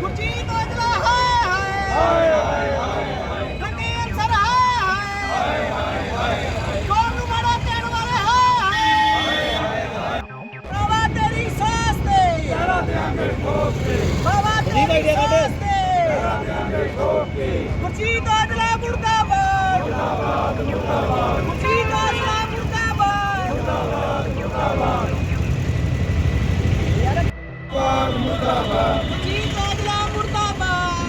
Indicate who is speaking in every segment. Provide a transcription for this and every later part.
Speaker 1: ਗੁਰਜੀਤ ਔਜਲਾ ਹਾਏ ਹਾਏ ਹਾਏ ਹਾਏ ਨੰਗੇਲ ਸਰ ਹਾਏ ਹਾਏ ਕੌਣ ਨੂੰ ਮਾੜਾ ਕਹਿਣ ਵਾਲੇ ਹਾਏ ਹਾਏ ਬਾਬਾ ਤੇਰੀ ਸਾਸ ਤੇ ਤੇਰਾ ਦਿਆਂਗੇ ਠੋਕ ਕੇ ਬਾਬਾ ਤੇਰੀ ਸਾਸ ਤੇ ਤੇਰਾ ਦਿਆਂਗੇ ਠੋਕ ਕੇ ਗੁਰਜੀਤ ਔਜਲਾ ਮੁਰਦਾਬਾਦ ਮੁਰਦਾਬਾਦ ਮੁਰਦਾਬਾਦ ਗੁਰਜੀਤ ਔਜਲਾ ਮੁਰਦਾਬਾਦ ਮੁਰਦਾਬਾਦ ਮੁਰਦਾਬਾਦ ਗੁਰਜੀਤ ਔਜਲਾ ਮੁਰਦਾਬਾਦ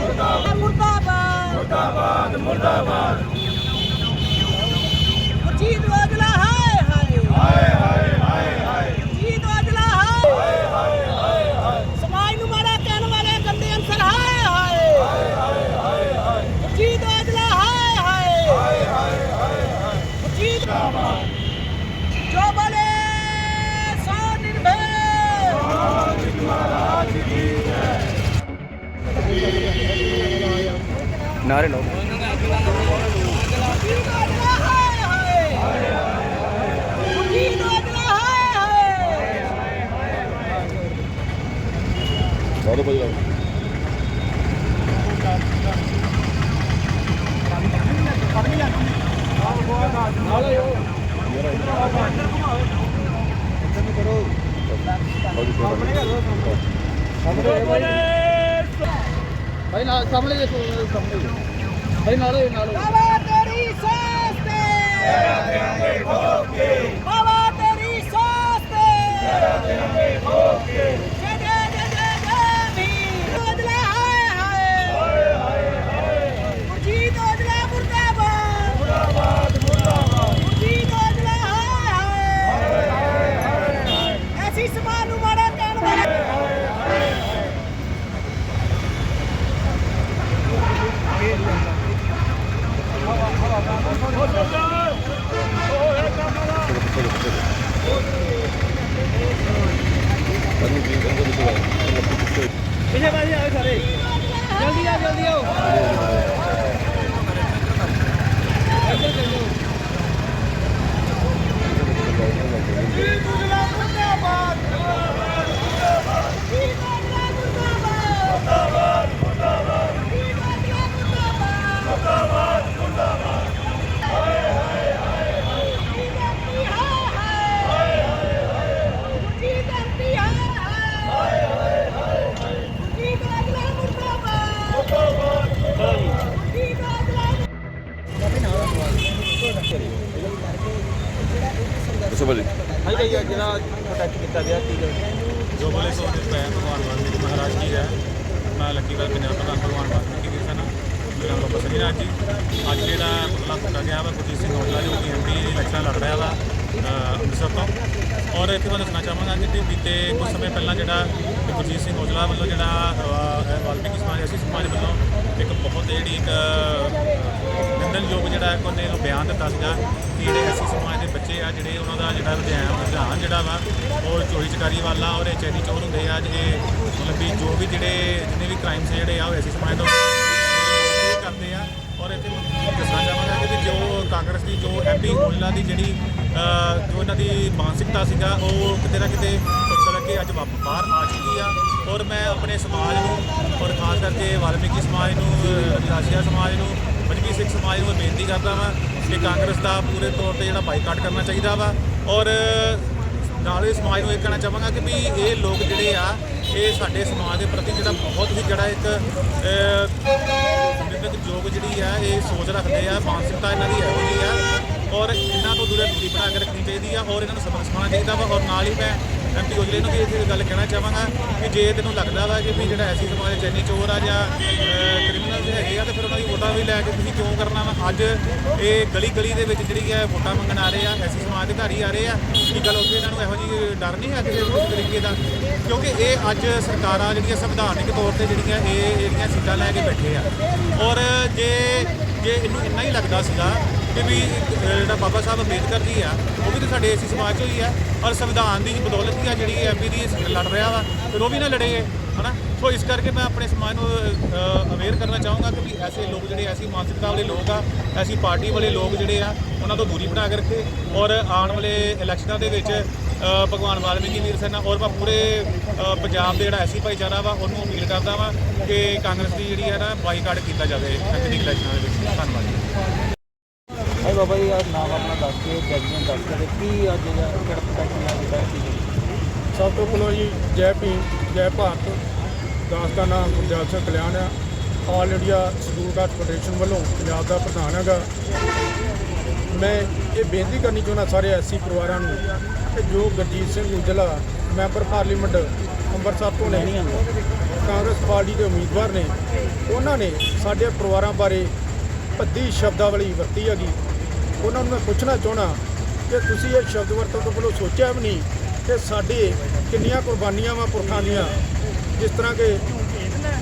Speaker 1: ਮੁਰਦਾਬਾਦ ਮੁਰਦਾਬਾਦ ਮੁਰਦਾਬਾਦ ਗੁਰਜੀਤ ਔਜਲਾ
Speaker 2: ਨਾਰੇ ਲਾਓ।
Speaker 1: ਹਾਏ ਹਾਏ
Speaker 2: ਲਾਓ। ਨਾਲ ਸਾਹਮਣੇ ਦੇਖੋ ਸਾਹਮਣੇ ਭਾਈ ਨਾਲੇ ਨਾਲੇ
Speaker 1: ਬਾਬਾ ਤੇਰੀ ਸਾਸ ਤੇ ਤੇਰਾ ਦੇਾਂਗੇ ਠੋਕ ਕੇ ਬਾਬਾ ਤੇਰੀ ਸਾਸ ਤੇ ਤੇਰਾ ਦੇਾਂਗੇ ਠੋਕ ਕੇ ਜੈ ਜੈ ਜੈ ਜੈ ਜੈ ਵੀਰ ਔਜਲਾ ਹਾਏ ਹਾਏ ਹਾਏ ਹਾਏ ਗੁਰਜੀਤ ਔਜਲਾ ਮੁਰਦਾਬਾਦ ਮੁਰਦਾਬਾਦ ਮੁਰਦਾਬਾਦ ਗੁਰਜੀਤ ਔਜਲਾ ਹਾਏ ਹਾਏ ਐਸੀ ਸਮਾਨ ਨੂੰ ਮਾੜਾ ਕਹਿਣ ਵਾਲੇ
Speaker 2: ਪਿੱਛੇ ਬਾਜੀ ਆਓ ਸਾਰੇ। ਜਲਦੀ ਆ ਜਲਦੀ ਆਓ।
Speaker 1: ਗੁਰਜੀਤ ਔਜਲਾ ਮੁਰਦਾਬਾਦ ਮੁਰਦਾਬਾਦ।
Speaker 2: ਦੱਸੋ ਭਾਜੀ। ਹਾਂਜੀ ਜਿਹੜਾ ਪ੍ਰੋਟੈਕਟ ਕੀਤਾ ਗਿਆ ਕੀ
Speaker 3: ਜੋ ਬੋਲੇ ਸੋ ਦੇ ਪੈ ਭਗਵਾਨ ਵਾਲਮੀਕੀ ਮਹਾਰਾਜ ਜੀ ਹੈ ਮੈਂ ਲੱਕੀਵਾਲ ਪੰਜਾਬ ਪ੍ਰਧਾਨ ਭਗਵਾਨ ਵਾਲਮੀਕੀ ਜੀ ਸਨ। ਮੇਰਾ ਨਾਮ ਬਸਰੀ ਰਾਜ ਜੀ। ਅੱਜ ਜਿਹੜਾ ਪੁਤਲਾ ਫੁੱਟਾ ਗਿਆ ਵਾ ਗੁਰਜੀਤ ਸਿੰਘ ਔਜਲਾ ਜੋ ਕਿ ਐਮਪੀ ਇਲੈਕਸ਼ਨ ਲੜ ਰਿਹਾ ਵਾ ਅੰਮ੍ਰਿਤਸਰ ਤੋਂ। ਔਰ ਇੱਥੇ ਮੈਂ ਦੱਸਣਾ ਚਾਹਾਂਗਾ ਕਿ ਬੀਤੇ ਕੁਝ ਸਮੇਂ ਪਹਿਲਾਂ ਜਿਹੜਾ ਗੁਰਜੀਤ ਸਿੰਘ ਔਜਲਾ ਵੱਲੋਂ ਜਿਹੜਾ ਅ, ਸਮਾਜ ਅਸੀਂ ਸਮਾਜ ਵੱਲੋਂ ਇੱਕ ਬਹੁਤ ਜਿਹੜੀ ਇੱਕ ਅ, ਜਿਹੜਾ ਇੱਕ ਉਹਨੇ ਨੂੰ ਬਿਆਨ ਦਿੱਤਾ ਸੀਗਾ ਕਿ ਜਿਹੜੇ ਐਸੀ ਸਮਾਜ ਦੇ ਬੱਚੇ ਆ ਜਿਹੜੇ ਉਹਨਾਂ ਦਾ ਜਿਹੜਾ ਰੁਝਾਨ ਰੁਝਾਨ ਜਿਹੜਾ ਵਾ ਉਹ ਚੋਰੀ ਚਕਾਰੀ ਵਾਲਾ ਔਰ ਇਹ ਚੈਨੀ ਚੋਰ ਹੁੰਦੇ ਆ ਜਿਹੜੇ ਮਤਲਬ ਵੀ ਜੋ ਵੀ ਜਿਹੜੇ ਜਿੰਨੇ ਵੀ ਕ੍ਰਾਈਮਸ ਜਿਹੜੇ ਆ ਉਹ ਐਸੀ ਸਮਾਜ ਤੋਂ ਕਰਦੇ ਆ ਔਰ ਇੱਥੇ ਮੈਂ ਦੱਸਣਾ ਚਾਹਾਂਗਾ ਕਿ ਵੀ ਜੋ ਕਾਂਗਰਸ ਦੀ ਜੋ ਐਮਪੀ ਹੋਲਾ ਦੀ ਜਿਹੜੀ ਅ, ਜੋ ਇਹਨਾਂ ਦੀ ਮਾਨਸਿਕਤਾ ਸੀਗਾ ਉਹ ਕਿਤੇ ਨਾ ਕਿਤੇ ਉਛਲ ਲੱਗੇ ਅੱਜ ਵਾਪ- ਬਾਹਰ ਆ ਚੁੱਕੀ ਆ ਔਰ ਮੈਂ ਆਪਣੇ ਸਮਾਜ ਨੂੰ ਔਰ ਖਾਸ ਕਰਕੇ ਵਾਲਮੀਕੀ ਸਮਾਜ ਨੂੰ ਰਾਸ਼ੀਆ ਸਮਾਜ ਨੂੰ ਮਜਬੀ ਸਿੱਖ ਸਮਾਜ ਨੂੰ ਇਹ ਬੇਨਤੀ ਕਰਦਾ ਵਾਂ ਕਿ ਕਾਂਗਰਸ ਦਾ ਪੂਰੇ ਤੌਰ ਤੇ ਜਿਹੜਾ ਬਾਈਕਾਟ ਕਰਨਾ ਚਾਹੀਦਾ ਵਾ ਔਰ ਨਾਲ ਹੀ ਸਮਾਜ ਨੂੰ ਇਹ ਕਹਿਣਾ ਚਾਹਾਂਗਾ ਕਿ ਵੀ ਇਹ ਲੋਕ ਜਿਹੜੇ ਆ, ਇਹ ਸਾਡੇ ਸਮਾਜ ਦੇ ਪ੍ਰਤੀ ਜਿਹੜਾ ਬਹੁਤ ਹੀ ਜਿਹੜਾ ਇੱਕ ਨਿੰਦਕ ਯੋਗ ਜਿਹੜੀ ਆ, ਇਹ ਸੋਚ ਰੱਖਦੇ ਆ, ਮਾਨਸਿਕਤਾ ਇਹਨਾਂ ਦੀ ਇਹੋ ਜਿਹੀ ਆ ਔਰ ਇਹਨਾਂ ਤੋਂ ਦੂਰੇ ਦੂਰੀ ਬਣਾ ਕੇ ਰੱਖਣੀ ਚਾਹੀਦੀ ਆ ਔਰ ਇਹਨਾਂ ਨੂੰ ਸਬਕ ਸਿਖਾਉਣਾ ਚਾਹੀਦਾ ਵਾ ਔਰ ਨਾਲ ਹੀ ਮੈਂ ਐਮਪੀ ਔਜਲੇ ਨੂੰ ਵੀ ਇਹ ਗੱਲ ਕਹਿਣਾ ਚਾਹਾਂਗਾ ਕਿ ਜੇ ਤੈਨੂੰ ਲੱਗਦਾ ਵਾ ਕਿ ਵੀ ਜਿਹੜਾ ਐਸੀ ਸਮਾਜ ਚੈਨੀ ਚੋਰ ਆ ਜਾਂ ਕ੍ਰਿਮੀਨਲ ਹੈਗੇ ਆ, ਤੇ ਫਿਰ ਉਹਨਾਂ ਦੀ ਵੋਟਾਂ ਵੀ ਲੈ ਕੇ ਤੁਸੀਂ ਕਿਉਂ ਕਰਨਾ ਵਾ? ਅੱਜ ਇਹ ਗਲੀ ਗਲੀ ਦੇ ਵਿੱਚ ਜਿਹੜੀ ਹੈ ਵੋਟਾਂ ਮੰਗਣ ਆ ਰਹੇ ਆ, ਐਸੀ ਸਮਾਜ ਦੇ ਘਰ ਆ ਰਹੇ ਆ, ਕੀ ਗੱਲ ਉੱਥੇ ਇਹਨਾਂ ਨੂੰ ਇਹੋ ਜਿਹੀ ਡਰ ਨਹੀਂ ਹੈ ਕਿਸੇ ਕਿਸੇ ਤਰੀਕੇ ਦਾ? ਕਿਉਂਕਿ ਇਹ ਅੱਜ ਸਰਕਾਰਾਂ ਜਿਹੜੀਆਂ ਸੰਵਿਧਾਨਿਕ ਤੌਰ ਤੇ ਜਿਹੜੀਆਂ ਇਹ ਜਿਹੜੀਆਂ ਸੀਟਾਂ ਲੈ ਕੇ ਬੈਠੇ ਆ। ਔਰ ਜੇ ਜੇ ਇਹਨੂੰ ਇੰਨਾ ਹੀ ਲੱਗਦਾ ਸੀਗਾ ਕਿ ਵੀ ਜਿਹੜਾ ਬਾਬਾ ਸਾਹਿਬ ਅੰਬੇਦਕਰ ਜੀ ਆ, ਉਹ ਵੀ ਤਾਂ ਸਾਡੇ ਏਸੀ ਸਮਾਜ ਚੋਂ ਹੀ ਆ ਔਰ ਸੰਵਿਧਾਨ ਦੀ ਬਦੌਲਤ ਹੀ ਆ ਜਿਹੜੀ ਐਮਪੀ ਦੀ ਲੜ ਰਿਹਾ ਵਾ, ਫਿਰ ਉਹ ਵੀ ਨਾ ਲੜੇ ਹਨਾ? ਸੋ ਇਸ ਕਰਕੇ ਮੈਂ ਆਪਣੇ ਸਮਾਜ ਨੂੰ ਅਵੇਅਰ ਕਰਨਾ ਚਾਹੂੰਗਾ ਕਿ ਵੀ ਐਸੇ ਲੋਕ ਜਿਹੜੇ, ਐਸੀ ਮਾਨਸਿਕਤਾ ਵਾਲੇ ਲੋਕ ਆ, ਐਸੀ ਪਾਰਟੀ ਵਾਲੇ ਲੋਕ ਜਿਹੜੇ ਆ, ਉਹਨਾਂ ਤੋਂ ਦੂਰੀ ਬਣਾ ਕੇ ਰੱਖੇ ਔਰ ਆਉਣ ਵਾਲੇ ਇਲੈਕਸ਼ਨਾਂ ਦੇ ਵਿੱਚ ਭਗਵਾਨ ਵਾਲਮੀਕੀ ਵੀਰ ਸੈਨਾ ਔਰ ਮੈਂ ਪੂਰੇ ਪੰਜਾਬ ਦੇ ਜਿਹੜਾ ਐਸੀ ਭਾਈਚਾਰਾ ਵਾ, ਉਹਨੂੰ ਅਪੀਲ ਕਰਦਾ ਵਾ ਕਿ ਕਾਂਗਰਸ ਦੀ ਜਿਹੜੀ ਹੈ ਨਾ ਬਾਈਕਾਟ ਕੀਤਾ ਜਾਵੇ ਐਤਕੀ ਇਲੈਕਸ਼ਨਾਂ ਦੇ ਵਿੱਚ। ਧੰਨਵਾਦ ਜੀ।
Speaker 2: ਭਾਈ ਬਾਬਾ ਜੀ ਆ ਨਾਮ ਆਪਣਾ ਦੱਸ ਕੇ ਜੱਜਮੈਂਟ ਦੱਸ ਕੇ ਤੇ ਕੀ ਅੱਜ ਦਾ ਕਿਹੜਾ ਪ੍ਰੋਟੈਕਸ਼ਨ ਆ ਜਿਹੜਾ ਕੀ
Speaker 4: ਸਭ ਤੋਂ ਪਹਿਲਾਂ ਜੀ ਜੈ ਭੀਮ ਜੈ ਭਾਰਤ ਦਾਸ ਦਾ ਨਾਮ ਗੁਰਜਾਲ ਸਿੰਘ ਕਲਿਆਣ ਆ। All India scheduled caste federation ਵੱਲੋਂ ਪੰਜਾਬ ਦਾ ਪ੍ਰਧਾਨ ਹੈਗਾ। ਮੈਂ ਇਹ ਬੇਨਤੀ ਕਰਨੀ ਚਾਹੁੰਦਾ ਸਾਰੇ ਐਸਸੀ ਪਰਿਵਾਰਾਂ ਨੂੰ ਕਿ ਜੋ ਗੁਰਜੀਤ ਸਿੰਘ ਉਜਲਾ ਮੈਂਬਰ ਪਾਰਲੀਮੈਂਟ ਅੰਮ੍ਰਿਤਸਰ ਤੋਂ ਨੇ ਕਾਂਗਰਸ ਪਾਰਟੀ ਦੇ ਉਮੀਦਵਾਰ ਨੇ ਉਹਨਾਂ ਨੇ ਸਾਡੇ ਪਰਿਵਾਰਾਂ ਬਾਰੇ ਭੱਦੀ ਸ਼ਬਦਾਵਲੀ ਵਰਤੀ ਹੈਗੀ। ਉਹਨਾਂ ਨੂੰ ਮੈਂ ਪੁੱਛਣਾ ਚਾਹਣਾ ਕਿ ਤੁਸੀਂ ਇਹ ਸ਼ਬਦ ਵਰਤੋਂ ਤੋਂ ਪਹਿਲਾਂ ਸੋਚਿਆ ਵੀ ਨਹੀਂ ਕਿ ਸਾਡੇ ਕਿੰਨੀਆਂ ਕੁਰਬਾਨੀਆਂ ਵਾ ਪੁਰਖਾਂ ਦੀਆਂ, ਜਿਸ ਤਰ੍ਹਾਂ ਕਿ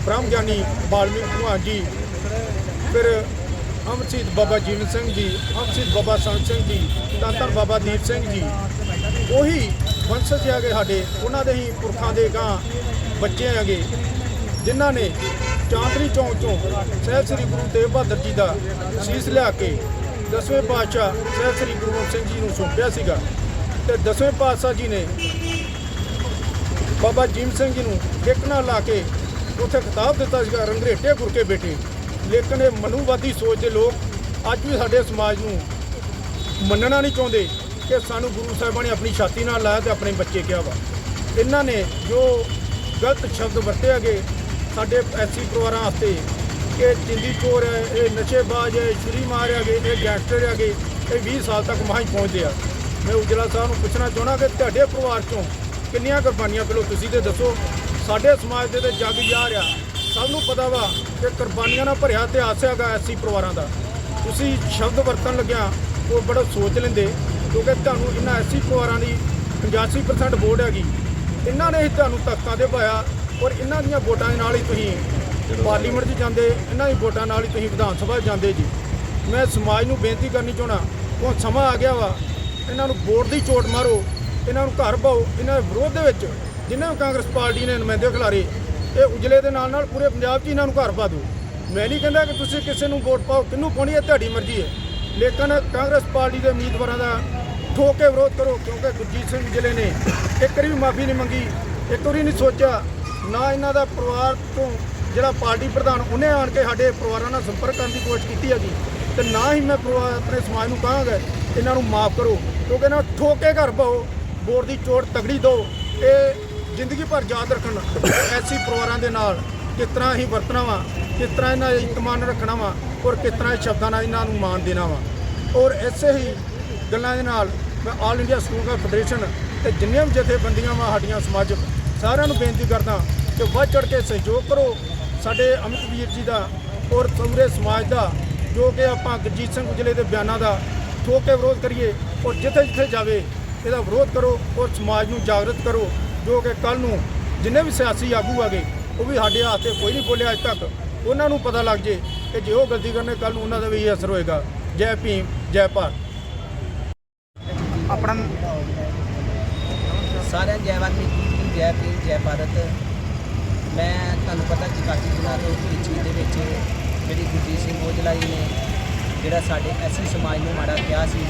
Speaker 4: ਬ੍ਰਹਮ ਗਿਆਨੀ ਬਾਲਮੀਕ ਭਗਵਾਨ ਜੀ, ਫਿਰ ਅਮਰ ਬਾਬਾ ਜੀਵਨ ਸਿੰਘ ਜੀ ਅਮਰ ਬਾਬਾ ਸੰਤ ਸਿੰਘ ਜੀ ਧੰਨ ਧੰਨ ਬਾਬਾ ਦੀਪ ਸਿੰਘ ਜੀ, ਉਹੀ ਵੰਸ਼ਜ ਹੈਗੇ ਸਾਡੇ, ਉਹਨਾਂ ਦੇ ਹੀ ਪੁਰਖਾਂ ਦੇ ਗਾਂ ਬੱਚੇ ਹੈਗੇ, ਜਿਨ੍ਹਾਂ ਨੇ ਚਾਂਦਰੀ ਚੌਂਕ 'ਚੋਂ ਸਹਿਬ ਸ੍ਰੀ ਗੁਰੂ ਤੇਗ ਬਹਾਦਰ ਜੀ ਦਾ ਸੀਸ ਲਿਆ ਕੇ ਦਸਵੇਂ ਪਾਤਸ਼ਾਹ ਸਹਿਬ ਸ੍ਰੀ ਗੁਰੂ ਗੋਬਿੰਦ ਸਿੰਘ ਜੀ ਨੂੰ ਸੌਂਪਿਆ ਸੀਗਾ ਤੇ ਦਸਵੇਂ ਪਾਤਸ਼ਾਹ ਜੀ ਨੇ ਬਾਬਾ ਜੀਮ ਸਿੰਘ ਜੀ ਨੂੰ ਇੱਕ ਨਾਲ ਲਾ ਕੇ ਉੱਥੇ ਖਿਤਾਬ ਦਿੱਤਾ ਸੀਗਾ, ਰੰਗਰੇਟੇ ਗੁਰ ਕੇ ਬੇਟੇ। ਲੇਕਿਨ ਇਹ ਮਨੂਵਾਦੀ ਸੋਚ ਦੇ ਲੋਕ ਅੱਜ ਵੀ ਸਾਡੇ ਸਮਾਜ ਨੂੰ ਮੰਨਣਾ ਨਹੀਂ ਚਾਹੁੰਦੇ ਕਿ ਸਾਨੂੰ ਗੁਰੂ ਸਾਹਿਬਾਂ ਨੇ ਆਪਣੀ ਛਾਤੀ ਨਾਲ ਲਾਇਆ ਤੇ ਆਪਣੇ ਬੱਚੇ ਕਿਹਾ ਵਾ। ਇਹਨਾਂ ਨੇ ਜੋ ਗਲਤ ਸ਼ਬਦ ਵਰਤੇ ਹੈਗੇ ਸਾਡੇ ਐਸੀ ਪਰਿਵਾਰਾਂ ਵਾਸਤੇ ਇਹ ਚਿੰਦੀ ਚੋਰ ਹੈ, ਇਹ ਨਸ਼ੇਬਾਜ਼ ਹੈ, ਛੁਰੀ ਮਾਰ ਹੈਗੇ ਇਹ ਗੈਂਗਸਟਰ ਹੈਗੇ ਇਹ 20 ਸਾਲ ਤੱਕ ਮਹਾਂ ਪਹੁੰਚਦੇ ਆ। ਮੈਂ ਉਜਲਾ ਸਾਹਿਬ ਨੂੰ ਪੁੱਛਣਾ ਚਾਹਣਾ ਕਿ ਤੁਹਾਡੇ ਪਰਿਵਾਰ ਚੋਂ ਕਿੰਨੀਆਂ ਕੁਰਬਾਨੀਆਂ ਪਹਿਲਾਂ ਤੁਸੀਂ ਤੇ ਦੱਸੋ, ਸਾਡੇ ਸਮਾਜ ਦੇ ਤੇ ਜੱਗ ਜਾ ਰਿਹਾ। ਸਭ ਨੂੰ ਪਤਾ ਵਾ ਕਿ ਕੁਰਬਾਨੀਆਂ ਨਾਲ ਭਰਿਆ ਇਤਿਹਾਸ ਹੈਗਾ ਐਸੀ ਪਰਿਵਾਰਾਂ ਦਾ। ਤੁਸੀਂ ਸ਼ਬਦ ਵਰਤਣ ਲੱਗਿਆ, ਉਹ ਬੜਾ ਸੋਚ ਲੈਂਦੇ, ਕਿਉਂਕਿ ਤੁਹਾਨੂੰ ਇਹਨਾਂ ਐਸੀ ਪਰਿਵਾਰਾਂ ਦੀ 85% ਵੋਟ ਹੈਗੀ। ਇਹਨਾਂ ਨੇ ਹੀ ਤੁਹਾਨੂੰ ਤਖਤਾਂ ਤੇ ਪਾਇਆ ਔਰ ਇਹਨਾਂ ਦੀਆਂ ਵੋਟਾਂ ਦੇ ਨਾਲ ਹੀ ਤੁਸੀਂ ਪਾਰਲੀਮੈਂਟ 'ਚ ਜਾਂਦੇ, ਇਹਨਾਂ ਦੀ ਵੋਟਾਂ ਨਾਲ ਹੀ ਤੁਸੀਂ ਵਿਧਾਨ ਸਭਾ 'ਚ ਜਾਂਦੇ ਜੀ। ਮੈਂ ਸਮਾਜ ਨੂੰ ਬੇਨਤੀ ਕਰਨੀ ਚਾਹਣਾ ਹੁਣ ਸਮਾਂ ਆ ਗਿਆ ਵਾ, ਇਹਨਾਂ ਨੂੰ ਵੋਟ ਦੀ ਚੋਟ ਮਾਰੋ, ਇਹਨਾਂ ਨੂੰ ਘਰ ਪਾਓ, ਇਹਨਾਂ ਦੇ ਵਿਰੋਧ ਦੇ ਵਿੱਚ ਜਿਨ੍ਹਾਂ ਵੀ ਕਾਂਗਰਸ ਪਾਰਟੀ ਨੇ ਨੁਮਾਇੰਦੇ ਖਿਲਾਰੇ, ਇਹ ਉਜਲੇ ਦੇ ਨਾਲ ਨਾਲ ਪੂਰੇ ਪੰਜਾਬ 'ਚ ਇਹਨਾਂ ਨੂੰ ਘਰ ਪਾ ਦਿਓ। ਮੈਂ ਨਹੀਂ ਕਹਿੰਦਾ ਕਿ ਤੁਸੀਂ ਕਿਸੇ ਨੂੰ ਵੋਟ ਪਾਓ ਕਿਹਨੂੰ ਪਾਉਣੀ ਹੈ ਤੁਹਾਡੀ ਮਰਜ਼ੀ ਹੈ। ਲੇਕਿਨ ਕਾਂਗਰਸ ਪਾਰਟੀ ਦੇ ਉਮੀਦਵਾਰਾਂ ਦਾ ਠੋਕ ਕੇ ਵਿਰੋਧ ਕਰੋ, ਕਿਉਂਕਿ ਗੁਰਜੀਤ ਸਿੰਘ ਜ਼ਿਲ੍ਹੇ ਨੇ ਇੱਕ ਵਾਰੀ ਵੀ ਮਾਫੀ ਨਹੀਂ ਮੰਗੀ, ਇੱਕ ਵਾਰੀ ਨਹੀਂ ਸੋਚਿਆ, ਨਾ ਇਹਨਾਂ ਦਾ ਪਰਿਵਾਰ ਤੋਂ ਜਿਹੜਾ ਪਾਰਟੀ ਪ੍ਰਧਾਨ ਉਹਨੇ ਆਣ ਕੇ ਸਾਡੇ ਪਰਿਵਾਰਾਂ ਨਾਲ ਸੰਪਰਕ ਕਰਨ ਦੀ ਕੋਸ਼ਿਸ਼ ਕੀਤੀ ਹੈਗੀ। ਤੇ ਨਾ ਹੀ ਮੈਂ ਪਰਿਵਾਰ ਆਪਣੇ ਸਮਾਜ ਨੂੰ ਕਹਾਂਗਾ, ਇਹਨਾਂ ਨੂੰ ਮਾਫ ਕਰੋ। ਕਿਉਂਕਿ ਇਹਨਾਂ ਨੂੰ ਠੋਕ ਕੇ ਘਰ ਪਾਓ ਬੋਰ ਦੀ ਚੋਟ ਤਗੜੀ ਦਿਓ ਇਹ ਜ਼ਿੰਦਗੀ ਭਰ ਯਾਦ ਰੱਖਣ। ਐਸੀ ਪਰਿਵਾਰਾਂ ਦੇ ਨਾਲ ਕਿਸ ਤਰ੍ਹਾਂ ਹੀ ਵਰਤਣਾ ਵਾ, ਕਿਸ ਤਰ੍ਹਾਂ ਇਹਨਾਂ ਦਾ ਇਤਮਾਨ ਰੱਖਣਾ ਵਾ, ਔਰ ਕਿਸ ਤਰ੍ਹਾਂ ਸ਼ਬਦਾਂ ਨਾਲ ਇਹਨਾਂ ਨੂੰ ਮਾਣ ਦੇਣਾ ਵਾ। ਔਰ ਐਸੇ ਹੀ ਗੱਲਾਂ ਦੇ ਨਾਲ ਮੈਂ ਆਲ ਇੰਡੀਆ ਸਕੂਲ ਦਾ ਫੈਡਰੇਸ਼ਨ ਤੇ ਜਿੰਨੀਆਂ ਵੀ ਜਥੇਬੰਦੀਆਂ ਵਾ ਸਾਡੀਆਂ ਸਮਾਜਿਕ, ਸਾਰਿਆਂ ਨੂੰ ਬੇਨਤੀ ਕਰਦਾ ਕਿ ਵੱਧ ਚੜ ਕੇ ਸਹਿਯੋਗ ਕਰੋ। ਸਾਡੇ ਅਮਿਤ ਵੀਰ ਜੀ ਦਾ ਔਰ ਪੂਰੇ ਸਮਾਜ ਦਾ, ਜੋ ਕਿ ਆਪਾਂ ਗੁਰਜੀਤ ਸਿੰਘ ਉਜਲੇ ਦੇ ਬਿਆਨਾਂ ਦਾ ਠੋਕ ਕੇ ਵਿਰੋਧ ਕਰੀਏ ਔਰ ਜਿੱਥੇ ਜਿੱਥੇ ਜਾਵੇ, ਇਹਦਾ ਵਿਰੋਧ ਕਰੋ ਔਰ ਸਮਾਜ ਨੂੰ ਜਾਗਰਤ ਕਰੋ, ਜੋ ਕਿ ਕੱਲ ਨੂੰ ਜਿੰਨੇ ਵੀ ਸਿਆਸੀ ਆਗੂ ਆਗੇ ਉਹ ਵੀ ਸਾਡੇ ਹੱਥ ਤੇ ਕੋਈ ਨਹੀਂ ਬੋਲਿਆ ਅੱਜ ਤੱਕ। ਉਹਨਾਂ ਨੂੰ ਪਤਾ ਲੱਗ ਜੇ ਕਿ ਜੇ ਉਹ ਗਲਤੀ ਕਰਨੇ ਕੱਲ ਨੂੰ ਉਹਨਾਂ ਦਾ ਵੀ ਇਹ ਅਸਰ ਹੋਏਗਾ। ਜੈ ਭੀਮ, ਜੈ ਭਾਰਤ।
Speaker 5: ਆਪਣਾ
Speaker 1: ਸਾਰਿਆਂ ਜੈ ਵਾਲਮੀਕੀ ਜੈ ਭੀਮ, ਜੈ ਭਾਰਤ। ਮੈਂ ਤੁਹਾਨੂੰ ਪਤਾ ਕਿ ਕਾਫੀ ਦਿਨਾਂ ਤੋਂ ਪਿਛਲੀ ਦੇ ਵਿੱਚ ਜਿਹੜੀ ਗੁਰਜੀਤ ਸਿੰਘ ਔਜਲਾ ਜੀ ਨੇ ਜਿਹੜਾ ਸਾਡੇ ਐਸੀ ਸਮਾਜ ਨੂੰ ਮਾੜਾ ਕਿਹਾ ਸੀ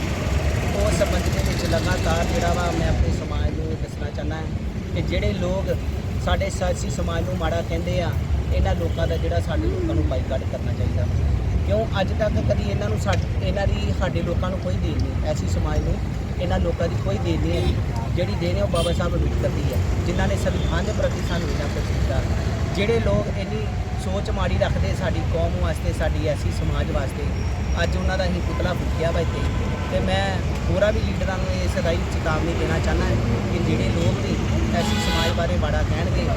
Speaker 1: ਉਸ ਸੰਬੰਧ ਦੇ ਵਿੱਚ ਲਗਾਤਾਰ ਜਿਹੜਾ ਵਾ ਮੈਂ ਆਪਣੇ ਸਮਾਜ ਨੂੰ ਦੱਸਣਾ ਚਾਹੁੰਦਾ ਕਿ ਜਿਹੜੇ ਲੋਕ ਸਾਡੇ ਸਿਆਸੀ ਸਮਾਜ ਨੂੰ ਮਾੜਾ ਕਹਿੰਦੇ ਆ, ਇਹਨਾਂ ਲੋਕਾਂ ਦਾ ਜਿਹੜਾ ਸਾਡੇ ਲੋਕਾਂ ਨੂੰ ਬਾਈਕਾਟ ਕਰਨਾ ਚਾਹੀਦਾ। ਕਿਉਂ ਅੱਜ ਤੱਕ ਕਦੀ ਇਹਨਾਂ ਨੂੰ ਸਾਡੇ ਇਹਨਾਂ ਦੀ ਸਾਡੇ ਲੋਕਾਂ ਨੂੰ ਕੋਈ ਦੇਣ ਨਹੀਂ, ਐਸੀ ਸਮਾਜ ਨੂੰ ਇਹਨਾਂ ਲੋਕਾਂ ਦੀ ਕੋਈ ਦੇਣ ਨਹੀਂ ਹੈ ਜਿਹੜੀ ਦੇਣ ਹੈ ਉਹ ਬਾਬਾ ਸਾਹਿਬ ਅੰਬੇਡਕਰ ਦੀ ਹੈ। ਜਿਨ੍ਹਾਂ ਨੇ ਸੰਵਿਧਾਨ ਦੇ ਪ੍ਰਤੀ ਸਾਨੂੰ ਇੰਨਾ ਕੁਝ ਕੀਤਾ ਜਿਹੜੇ ਲੋਕ ਇੰਨੀ ਸੋਚ ਮਾੜੀ ਰੱਖਦੇ ਸਾਡੀ ਕੌਮ ਵਾਸਤੇ, ਸਾਡੀ ਐਸੀ ਸਮਾਜ ਵਾਸਤੇ, ਅੱਜ ਉਹਨਾਂ ਦਾ ਹੀ ਪੁਤਲਾ ਫੁੱਕਿਆ ਵਾ ਇੱਥੇ। ਤੇ ਮੈਂ ਹੋਰਾਂ ਵੀ ਲੀਡਰਾਂ ਨੂੰ ਇਸ ਰਾਈ ਚੇਤਾਵਨੀ ਦੇਣਾ ਚਾਹੁੰਦਾ ਕਿ ਜਿਹੜੇ ਲੋਕ ਵੀ ਐਸੀ ਸਮਾਜ ਬਾਰੇ ਬਾੜਾ ਕਹਿਣਗੇ,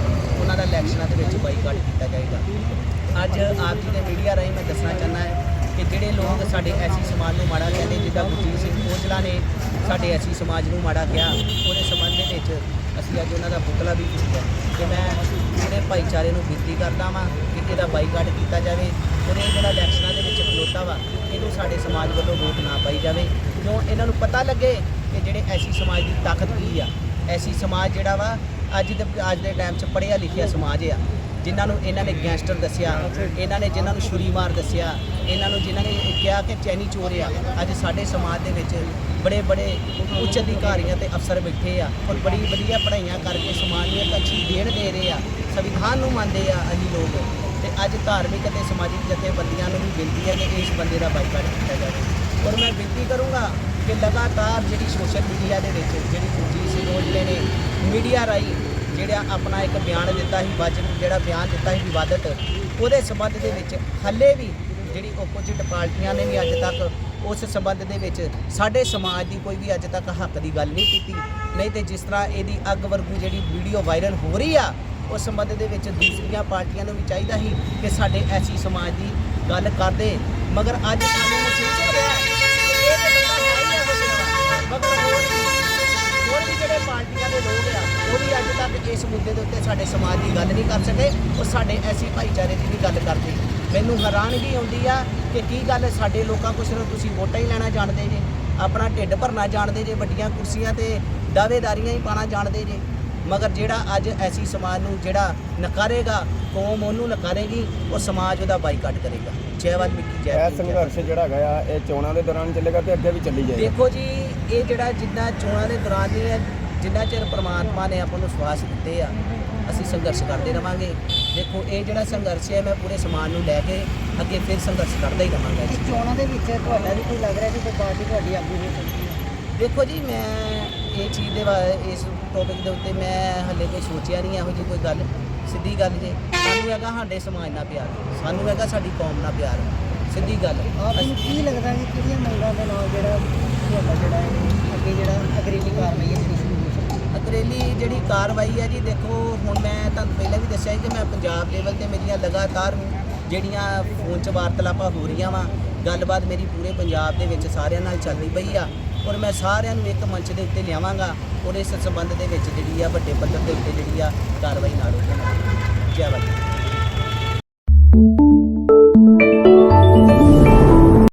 Speaker 1: ਉਹਨਾਂ ਦਾ ਇਲੈਕਸ਼ਨਾਂ ਦੇ ਵਿੱਚ ਬਾਈਕਾਟ ਕੀਤਾ ਜਾਏਗਾ। ਅੱਜ ਆਪ ਜੀ ਦੇ ਮੀਡੀਆ ਰਾਹੀਂ ਮੈਂ ਦੱਸਣਾ ਚਾਹੁੰਦਾ ਹਾਂ ਕਿ ਜਿਹੜੇ ਲੋਕ ਸਾਡੇ ਐਸੀ ਸਮਾਜ ਨੂੰ ਮਾੜਾ ਕਹਿੰਦੇ, ਜਿੱਦਾਂ ਗੁਰਜੀਤ ਸਿੰਘ ਔਜਲਾ ਨੇ ਸਾਡੇ ਐਸੀ ਸਮਾਜ ਨੂੰ ਮਾੜਾ ਕਿਹਾ, ਉਹਦੇ ਸੰਬੰਧ ਦੇ ਵਿੱਚ ਅਸੀਂ ਅੱਜ ਉਹਨਾਂ ਦਾ ਪੁਤਲਾ ਵੀ ਕੀਤਾ ਤੇ ਮੈਂ ਪੂਰੇ ਭਾਈਚਾਰੇ ਨੂੰ ਬੇਨਤੀ ਕਰਦਾ ਵਾਂ ਕਿ ਇਹਦਾ ਬਾਈਕਾਟ ਕੀਤਾ ਜਾਵੇ ਉਹਨੇ ਜਿਹੜਾ ਇਲੈਕਸ਼ਨਾਂ ਦੇ ਵਿੱਚ ਖਲੋਤਾ ਵਾ, ਇਹਨੂੰ ਸਾਡੇ ਸਮਾਜ ਵੱਲੋਂ ਵੋਟ ਨਾ ਪਾਈ ਜਾਵੇ। ਕਿਉਂ? ਇਹਨਾਂ ਨੂੰ ਪਤਾ ਲੱਗੇ ਕਿ ਜਿਹੜੇ ਐਸੀ ਸਮਾਜ ਦੀ ਤਾਕਤ ਕੀ ਆ। ਐਸੀ ਸਮਾਜ ਜਿਹੜਾ ਵਾ, ਅੱਜ ਦੇ ਅੱਜ ਦੇ ਟਾਈਮ 'ਚ ਪੜ੍ਹਿਆ ਲਿਖਿਆ ਸਮਾਜ ਆ। ਜਿਨ੍ਹਾਂ ਨੂੰ ਇਹਨਾਂ ਨੇ ਗੈਂਗਸਟਰ ਦੱਸਿਆ, ਇਹਨਾਂ ਨੇ ਜਿਨ੍ਹਾਂ ਨੂੰ ਛੁਰੀਮਾਰ ਦੱਸਿਆ, ਇਹਨਾਂ ਨੂੰ ਜਿਨ੍ਹਾਂ ਨੇ ਕਿਹਾ ਕਿ ਚੈਨੀ ਚੋਰ ਆ, ਅੱਜ ਸਾਡੇ ਸਮਾਜ ਦੇ ਵਿੱਚ ਬੜੇ ਬੜੇ ਉੱਚ ਅਧਿਕਾਰੀਆਂ ਤੇ ਅਫਸਰ ਬੈਠੇ ਆ ਔਰ ਬੜੀ ਵਧੀਆ ਪੜ੍ਹਾਈਆਂ ਕਰਕੇ ਸਮਾਜ ਨੂੰ ਇੱਕ ਅੱਛੀ ਦੇਣ ਦੇ ਰਹੇ ਆ, ਸੰਵਿਧਾਨ ਨੂੰ ਮੰਨਦੇ ਆ ਅਸੀਂ ਲੋਕ। ਤੇ ਅੱਜ ਧਾਰਮਿਕ ਅਤੇ ਸਮਾਜਿਕ ਜਥੇਬੰਦੀਆਂ ਨੂੰ ਵੀ ਬੇਨਤੀ ਹੈ ਕਿ ਇਸ ਬੰਦੇ ਦਾ ਬਾਈਕਾਟ ਕੀਤਾ ਜਾਵੇ। ਔਰ ਮੈਂ ਬੇਨਤੀ ਕਰੂੰਗਾ ਕਿ ਲਗਾਤਾਰ ਜਿਹੜੀ ਸੋਸ਼ਲ ਮੀਡੀਆ ਦੇ ਵਿੱਚ ਜਿਹੜੀ ਦੂਜੀ ਸੀ ਔਜਲੇ ਨੇ, ਮੀਡੀਆ ਰਾਹੀਂ ਜਿਹੜਾ ਆਪਣਾ ਇੱਕ ਬਿਆਨ ਦਿੱਤਾ ਸੀ ਬਜਟ ਜਿਹੜਾ ਬਿਆਨ ਦਿੱਤਾ ਸੀ ਵਿਵਾਦਤ, ਉਹਦੇ ਸੰਬੰਧ ਦੇ ਵਿੱਚ ਹੱਲੇ ਵੀ ਜਿਹੜੀ ਓਪੋਜਿਟ ਪਾਰਟੀਆਂ ਨੇ ਵੀ ਅੱਜ ਤੱਕ ਉਸ ਸੰਬੰਧ ਦੇ ਵਿੱਚ ਸਾਡੇ ਸਮਾਜ ਦੀ ਕੋਈ ਵੀ ਅੱਜ ਤੱਕ ਹੱਕ ਦੀ ਗੱਲ ਨਹੀਂ ਕੀਤੀ। ਨਹੀਂ ਤੇ ਜਿਸ ਤਰ੍ਹਾਂ ਇਹਦੀ ਅੱਗ ਵਰਗੂ ਜਿਹੜੀ ਵੀਡੀਓ ਵਾਇਰਲ ਹੋ ਰਹੀ ਆ, ਉਸ ਸੰਬੰਧ ਦੇ ਵਿੱਚ ਦੂਸਰੀਆਂ ਪਾਰਟੀਆਂ ਨੂੰ ਵੀ ਚਾਹੀਦਾ ਸੀ ਕਿ ਸਾਡੇ ਐਸੀ ਸਮਾਜ ਦੀ ਗੱਲ ਕਰਦੇ। ਮਗਰ ਅੱਜ ਸਾਨੂੰ ਮਹਿਸੂਸ ਹੈ ਇਹ ਤੇ ਬੰਦਾ ਹੈ ਹੀ ਇਹੋ ਮਗਰ ਜਿਹੜੇ ਪਾਰਟੀਆਂ ਦੇ ਲੋਕ ਆ, ਉਹ ਵੀ ਅੱਜ ਤੱਕ ਇਸ ਮੁੱਦੇ ਦੇ ਉੱਤੇ ਸਾਡੇ ਸਮਾਜ ਦੀ ਗੱਲ ਨਹੀਂ ਕਰ ਸਕੇ, ਉਹ ਸਾਡੇ ਐਸੀ ਭਾਈਚਾਰੇ ਦੀ ਵੀ ਗੱਲ ਕਰਦੇ। ਮੈਨੂੰ ਹੈਰਾਨਗੀ ਆਉਂਦੀ ਆ ਕਿ ਕੀ ਗੱਲ ਸਾਡੇ ਲੋਕਾਂ ਕੋਲ ਸਿਰਫ ਤੁਸੀਂ ਵੋਟਾਂ ਹੀ ਲੈਣਾ ਜਾਣਦੇ ਜੇ, ਆਪਣਾ ਢਿੱਡ ਭਰਨਾ ਜਾਣਦੇ ਜੇ, ਵੱਡੀਆਂ ਕੁਰਸੀਆਂ ਤੇ ਦਾਅਵੇਦਾਰੀਆਂ ਹੀ ਪਾਣਾ ਜਾਣਦੇ ਜੇ। ਮਗਰ ਜਿਹੜਾ ਅੱਜ ਐਸੀ ਸਮਾਜ ਨੂੰ ਜਿਹੜਾ ਨਕਾਰੇਗਾ, ਕੌਮ ਉਹਨੂੰ ਨਕਾਰੇਗੀ, ਉਹ ਸਮਾਜ ਉਹਦਾ ਬਾਈਕਾਟ ਕਰੇਗਾ। ਜੈ ਵਾਲਮੀਕੀ ਜੈ
Speaker 6: ਇਹ ਸੰਘਰਸ਼ ਜਿਹੜਾ ਹੈਗਾ ਆ ਇਹ ਚੋਣਾਂ ਦੇ ਦੌਰਾਨ ਚੱਲੇਗਾ ਤੇ ਅੱਗੇ ਵੀ ਚੱਲੀ ਜਾਏਗਾ।
Speaker 1: ਦੇਖੋ ਜੀ ਇਹ ਜਿਹੜਾ ਜਿੰਨਾ ਚੋਣਾਂ ਦੇ ਦੌਰਾਨ ਨਹੀਂ ਹੈ ਜਿੰਨਾ ਚਿਰ ਪ੍ਰਮਾਤਮਾ ਨੇ ਆਪਾਂ ਨੂੰ ਸਵਾਸ ਦਿੱਤੇ ਆ ਅਸੀਂ ਸੰਘਰਸ਼ ਕਰਦੇ ਰਵਾਂਗੇ। ਦੇਖੋ ਇਹ ਜਿਹੜਾ ਸੰਘਰਸ਼ ਹੈ ਮੈਂ ਪੂਰੇ ਸਮਾਜ ਨੂੰ ਲੈ ਕੇ ਅੱਗੇ ਫਿਰ ਸੰਘਰਸ਼ ਕਰਦਾ ਹੀ ਰਵਾਂਗਾ ਜੀ।
Speaker 5: ਚੋਣਾਂ ਦੇ ਵਿੱਚ ਤੁਹਾਡਾ ਵੀ ਕੋਈ ਲੱਗ ਰਿਹਾ ਕਿ ਕੋਈ ਪਾਰਟੀ ਤੁਹਾਡੀ ਆਗੂ ਹੋ ਸਕਦੀ ਹੈ?
Speaker 1: ਦੇਖੋ ਜੀ ਮੈਂ ਇਹ ਚੀਜ਼ ਦੇ ਬਾਰੇ ਇਸ ਟੌਪਿਕ ਦੇ ਉੱਤੇ ਮੈਂ ਹੱਲੇ ਕੋਈ ਸੋਚਿਆ ਨਹੀਂ ਇਹੋ ਜਿਹੀ ਕੋਈ ਗੱਲ। ਸਿੱਧੀ ਗੱਲ ਜੇ ਸਾਨੂੰ ਹੈਗਾ ਸਾਡੇ ਸਮਾਜ ਨਾਲ ਪਿਆਰ ਸਾਨੂੰ ਹੈਗਾ ਸਾਡੀ ਕੌਮ ਨਾਲ ਪਿਆਰ ਸਿੱਧੀ ਗੱਲ।
Speaker 5: ਆਪ ਨੂੰ ਕੀ ਲੱਗਦਾ ਕਿ ਕਿਹੜੀਆਂ ਮੰਗਾਂ ਦੇ ਨਾਲ ਜਿਹੜਾ ਤੁਹਾਡਾ ਜਿਹੜਾ ਅੱਗੇ ਜਿਹੜਾ ਅਗਰੇਲੀ ਕਾਰਵਾਈ ਹੈ ਜਿਹੜੀ
Speaker 1: ਅਗਰੇਲੀ ਜਿਹੜੀ ਕਾਰਵਾਈ ਹੈ ਜੀ ਦੇਖੋ ਹੁਣ ਮੈਂ ਤੁਹਾਨੂੰ ਪਹਿਲਾਂ ਵੀ ਦੱਸਿਆ ਕਿ ਮੈਂ ਪੰਜਾਬ ਲੈਵਲ ਤੇ ਮੇਰੀਆਂ ਲਗਾਤਾਰ ਜਿਹੜੀਆਂ ਫੋਨ 'ਚ ਵਾਰਤਾਲਾਪਾਂ ਹੋ ਰਹੀਆਂ ਵਾ ਗੱਲਬਾਤ ਮੇਰੀ ਪੂਰੇ ਪੰਜਾਬ ਦੇ ਵਿੱਚ ਸਾਰਿਆਂ ਨਾਲ ਚੱਲਦੀ ਪਈ ਆ। ਔਰ ਮੈਂ ਸਾਰਿਆਂ ਨੂੰ ਇੱਕ ਮੰਚ ਦੇ ਉੱਤੇ ਲਿਆਵਾਂਗਾ ਔਰ ਇਸ ਸੰਬੰਧ ਦੇ ਵਿੱਚ ਜਿਹੜੀ ਆ ਵੱਡੇ ਪੱਧਰ ਦੇ ਉੱਤੇ ਜਿਹੜੀ ਆ ਕਾਰਵਾਈ ਨਾਲ ਉਹ ਜੈ ਬਾਬਾ